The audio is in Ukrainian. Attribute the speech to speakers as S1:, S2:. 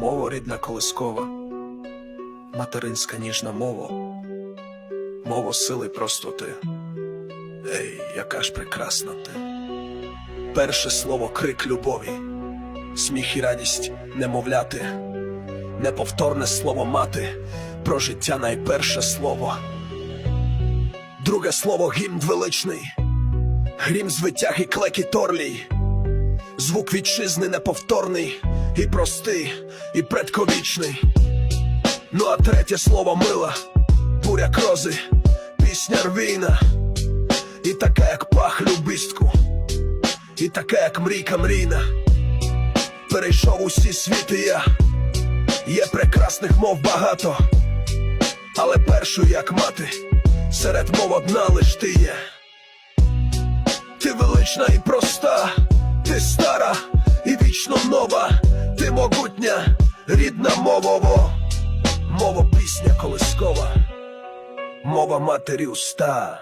S1: Мова рідна колискова, материнська ніжна мова, мова сили простоти. Ей, яка ж прекрасна ти. Перше слово крик любові, сміх і радість немовляти, неповторне слово мати, про життя найперше слово. Друге слово гімн величний, грім звитяг і клекіт орлій. Звук вітчизни неповторний, і простий, і предковічний. Ну а третє слово мила, буря крози, пісня рвійна, і таке, як пах любистку, і таке, як мрійка мрійна. Перейшов усі світи я, є прекрасних мов багато, але першою, як мати, серед мов одна лиш ти є. Ти велична і проста, ти стара і вічно нова, могутня, рідна мовово, мова пісня колискова, мова матері уста.